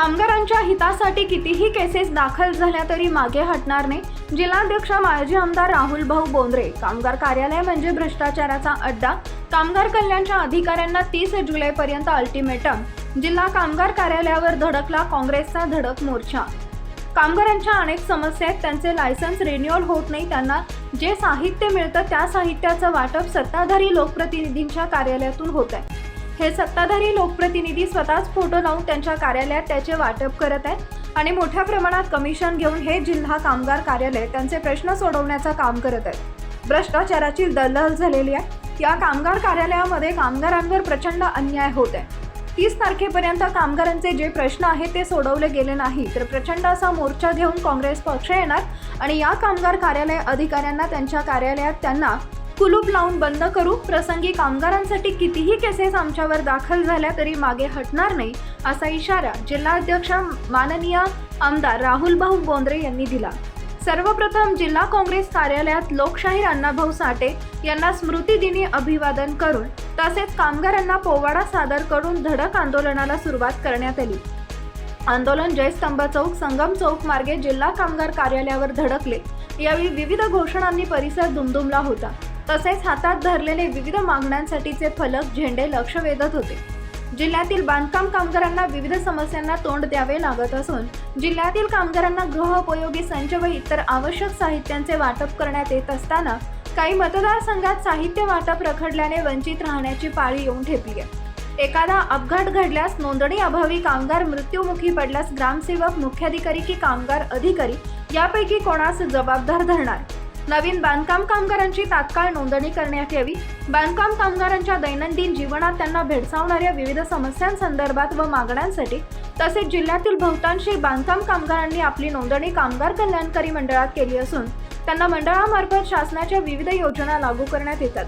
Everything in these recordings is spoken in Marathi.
कामगारांच्या हितासाठी कितीही केसेस दाखल झाल्या तरी मागे हटणार नाही. जिल्हाध्यक्ष माजी आमदार राहुल भाऊ बोंद्रे कामगार कार्यालय म्हणजे भ्रष्टाचाराचा अड्डा कामगार कल्याणच्या अधिकाऱ्यांना तीस जुलैपर्यंत अल्टिमेटम जिल्हा कामगार कार्यालयावर धडकला काँग्रेसचा धडक मोर्चा. कामगारांच्या अनेक समस्या आहेत त्यांचे लायसन्स रिन्युअल होत नाही त्यांना जे साहित्य मिळतं त्या साहित्याचं वाटप सत्ताधारी लोकप्रतिनिधींच्या कार्यालयातून होत आहे हे सत्ताधारी लोकप्रतिनिधी स्वतःच फोटो लावून त्यांच्या कार्यालयात त्याचे वाटप करत आहेत आणि मोठ्या प्रमाणात कमिशन घेऊन हे जिल्हा कामगार कार्यालय त्यांचे प्रश्न सोडवण्याचं काम करत आहेत. भ्रष्टाचाराची दलदल झालेली आहे. या कामगार कार्यालयामध्ये कामगारांवर प्रचंड अन्याय होत आहे. तीस तारखेपर्यंत कामगारांचे जे प्रश्न आहेत ते सोडवले गेले नाही तर प्रचंड असा मोर्चा घेऊन काँग्रेस पक्ष येणार आणि या कामगार कार्यालय अधिकाऱ्यांना त्यांच्या कार्यालयात त्यांना कुलूप लावून बंद करू? प्रसंगी कामगारांसाठी कितीही केसेस आमच्यावर दाखल झाल्या तरी मागे हटणार नाही असा इशारा जिल्हाध्यक्ष माननीय आमदार राहुल भाऊ बोंद्रे यांनी दिला. सर्वप्रथम जिल्हा काँग्रेस कार्यालयात लोकशाहीर अण्णाभाऊ साठे यांना स्मृतिदिनी अभिवादन करून तसेच कामगारांना पोवाडा सादर करून धडक आंदोलनाला सुरुवात करण्यात आली. आंदोलन जयस्तंभ चौक संगम चौक मार्गे जिल्हा कामगार कार्यालयावर धडकले. यावेळी विविध घोषणांनी परिसर दुमदुमला होता. तसेच हातात धरलेले विविध मागण्यांसाठीचे फलक झेंडे लक्ष वेधत होते. जिल्ह्यातील बांधकाम कामगारांना विविध समस्यांना तोंड द्यावे लागत असून जिल्ह्यातील कामगारांना गृहोपयोगी संच व इतर आवश्यक साहित्यांचे वाटप करण्यात येत असताना काही मतदारसंघात साहित्य वाटप रखडल्याने वंचित राहण्याची पाळी येऊन ठेपली आहे. एखादा अपघात घडल्यास नोंदणी अभावी कामगार मृत्युमुखी पडल्यास ग्रामसेवक मुख्याधिकारी की कामगार अधिकारी यापैकी कोणास जबाबदार धरणार? नवीन बांधकाम कामगारांची तात्काळ नोंदणी करण्यात यावी. बांधकाम कामगारांच्या दैनंदिन जीवनात त्यांना भेडसावणाऱ्या विविध समस्यांसंदर्भात व मागण्यांसाठी तसेच जिल्ह्यातील बहुतांशी बांधकाम कामगारांनी आपली नोंदणी कामगार कल्याणकारी मंडळात केली असून त्यांना मंडळामार्फत शासनाच्या विविध योजना लागू करण्यात येतात.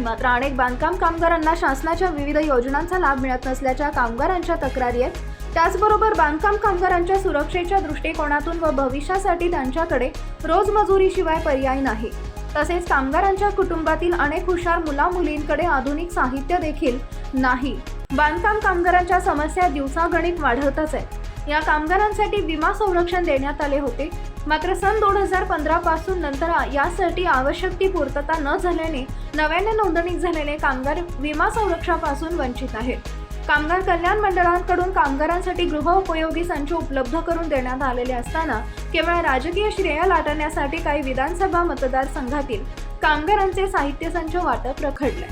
मात्र अनेक बांधकाम कामगारांना शासनाच्या विविध योजनांचा लाभ मिळत नसल्याच्या कामगारांच्या तक्रारी आहेत. त्याचबरोबर बांधकाम कामगारांच्या सुरक्षेच्या दृष्टिकोनातून व भविष्यासाठी त्यांच्याकडे रोजमजुरीशिवाय पर्याय नाही. तसेच कामगारांच्या कुटुंबातील अनेक हुशार मुला मुलींकडे आधुनिक साहित्य देखील नाही. बांधकाम कामगारांच्या समस्या दिवसागणिक वाढतच आहे या कामगारांसाठी विमा संरक्षण देण्यात आले होते. मात्र सन दोन हजार पंधरा पासून नंतर यासाठी आवश्यक ती पूर्तता न झाल्याने नव्याने नोंदणी झालेले कामगार विमा संरक्षणापासून वंचित आहेत. कामगार कल्याण मंडळांकडून कामगारांसाठी गृह उपयोगी संच उपलब्ध करून देण्यात आलेले असताना केवळ राजकीय श्रेय लाटण्यासाठी काही विधानसभा मतदारसंघातील कामगारांचे साहित्य संच वाटप रखडले.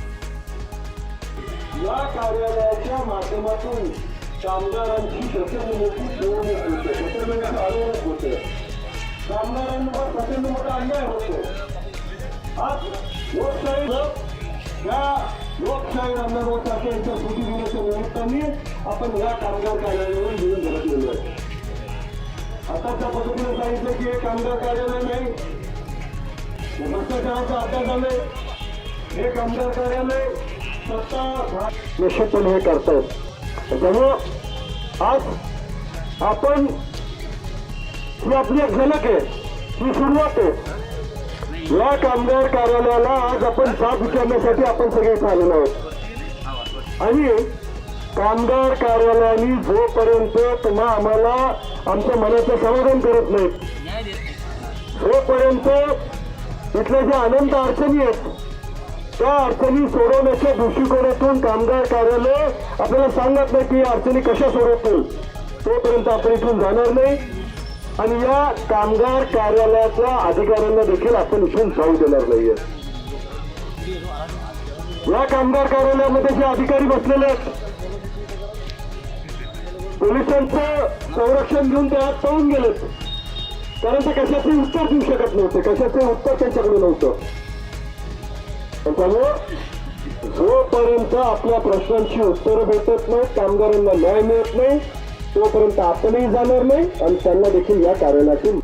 या कार्यालयाच्या माध्यमातून कामगारांची प्रचंडमोठी निवडणूक होते. प्रचंड आंदोलन होते. कामगारांवर प्रचंड मोठा अन्याय होतो. आज लोकशाही या लोकशाही अण्णाभाऊ साठे यांच्या स्मृती दिनाच्या निमित्ताने आपण या कामगार कार्यालयावर निवडून धडकलेलो आहे. आता त्या पद्धतीने सांगितलं की हे कामगार कार्यालय नाही. भ्रष्टाचाराचा अभ्यास झालंय हे कामगार कार्यालय सत्ता निश्चितपणे हे करतायत त्यामुळं आज आपण ही आपली एक झलक आहे ही सुरुवात आहे. या कामगार कार्यालयाला आज आपण जाब विचारण्यासाठी आपण सगळे आलेलो आहोत. आणि कामगार कार्यालयाने जोपर्यंत तुम्हा आम्हाला आमच्या मनाचं समाधान करत नाहीत जोपर्यंत इथल्या ज्या अनंत अडचणी आहेत त्या अडचणी सोडवण्याच्या दृष्टिकोनातून कामगार कार्यालय आपल्याला सांगत नाही की या अडचणी कशा सोडवतील तोपर्यंत आपण इथून जाणार नाही. आणि या कामगार कार्यालयाच्या अधिकाऱ्यांना देखील आपण इथून जाऊ देणार नाहीये. या कामगार कार्यालयामध्ये जे अधिकारी बसलेले आहेत पोलिसांचं संरक्षण घेऊन ते आज पळून गेलेत. कारण ते कशाचे उत्तर देऊ शकत नव्हते कशाचे उत्तर त्यांच्याकडे नव्हतं. त्यामुळं जोपर्यंत आपल्या प्रश्नांची उत्तरं भेटत नाहीत कामगारांना न्याय मिळत नाही तोपर्यंत आपणही जाणार नाही आणि त्यांना देखील या कार्यालयातून